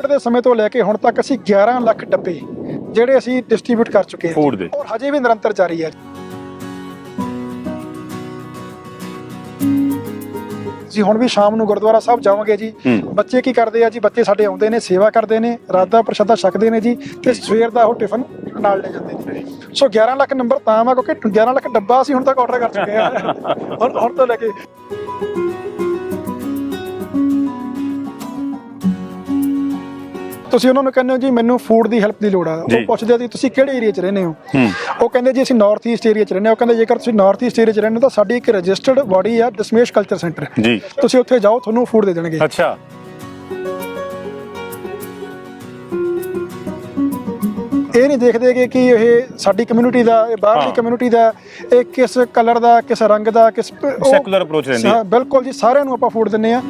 Covid ਦੇ ਸਮੇਂ ਤੋਂ ਲੈ ਕੇ ਹੁਣ ਤੱਕ ਅਸੀਂ 11 ਲੱਖ ਡੱਬੇ ਜਿਹੜੇ ਅਸੀਂ ਡਿਸਟ੍ਰੀਬਿਊਟ ਕਰ ਚੁੱਕੇ ਹਾਂ ਦੇ। ਔਰ ਹਜੇ ਵੀ ਨਿਰੰਤਰ ਜਾਰੀ ਹੈ। ਜੀ ਹੁਣ ਵੀ ਸ਼ਾਮ ਨੂੰ ਗੁਰਦੁਆਰਾ ਸਾਹਿਬ ਜਾਵਾਂਗੇ ਜੀ। ਹੂੰ। ਬੱਚੇ ਕੀ ਕਰਦੇ ਆ ਜੀ? ਬੱਚੇ ਸਾਡੇ ਆਉਂਦੇ ਨੇ ਸੇਵਾ ਕਰਦੇ ਨੇ ਰਾਤ ਦਾ ਪ੍ਰਸ਼ਾਦਾ ਛਕਦੇ ਨੇ ਜੀ ਤੇ ਸਵੇਰ ਦਾ ਉਹ ਟਿਫਨ ਨਾਲ ਲੈ ਜਾਂਦੇ ਨੇ। ਸੋ 11 ਲੱਖ ਨੰਬਰ ਤਾਂ ਵਾ ਕਿਉਂਕਿ 11 ਲੱਖ ਡੱਬਾ ਅਸੀਂ ਹੁਣ ਤੱਕ ਆਰਡਰ ਕਰ ਚੁੱਕੇ ਆ ਹੁਣ ਹੁਣ ਤੋਂ ਲੈ ਕੇ ਤੁਸੀਂ ਉਹਨਾਂ ਨੂੰ ਕਹਿੰਦੇ ਹੋ ਜੀ ਮੈਨੂੰ ਫੂਡ ਦੀ ਹੈਲਪ ਦੀ ਲੋੜ ਆ। ਉਹ ਪੁੱਛਦੇ ਆ ਜੀ ਤੁਸੀਂ ਕਿਹੜੇ ਏਰੀਆ 'ਚ ਰਹਿੰਦੇ ਹੋ? ਉਹ ਕਹਿੰਦੇ ਜੀ ਅਸੀਂ ਨਾਰਥ ਈਸਟ ਏਰੀਆ 'ਚ ਰਹਿੰਦੇ ਹਾਂ। ਉਹ ਕਹਿੰਦੇ ਜੇਕਰ ਤੁਸੀਂ ਨਾਰਥ ਈਸਟ ਏਰੀਆ 'ਚ ਰਹਿੰਦੇ ਹੋ ਤਾਂ ਸਾਡੀ ਇੱਕ ਰਜਿਸਟਰਡ ਬਾਡੀ ਆ ਦਸ਼ਮੇਸ਼ ਕਲਚਰ ਸੈਂਟਰ ਜੀ। ਤੁਸੀਂ ਉੱਥੇ ਜਾਓ ਤੁਹਾਨੂੰ ਫੂਡ ਦੇ ਦੇਣਗੇ। ਅੱਛਾ। ਇਹ ਨਹੀਂ ਦੇਖਦੇ ਕਿ ਕਿ ਇਹ ਸਾਡੀ ਕਮਿਊਨਿਟੀ ਦਾ ਇਹ ਬਾਹਰਲੀ। ਕਮਿਊਨਿਟੀ ਦਾ ਇਹ ਕਿਸ ਕਲਰ ਦਾ ਕਿਸ ਰੰਗ ਦਾ ਕਿਸ Secular approach ਰਹਿੰਦੀ। ਹਾਂ, ਬਿਲਕੁਲ ਜੀ ਸਾਰਿਆਂ ਨੂੰ ਆਪਾਂ ਫੂਡ ਦਿੰਨੇ ਆ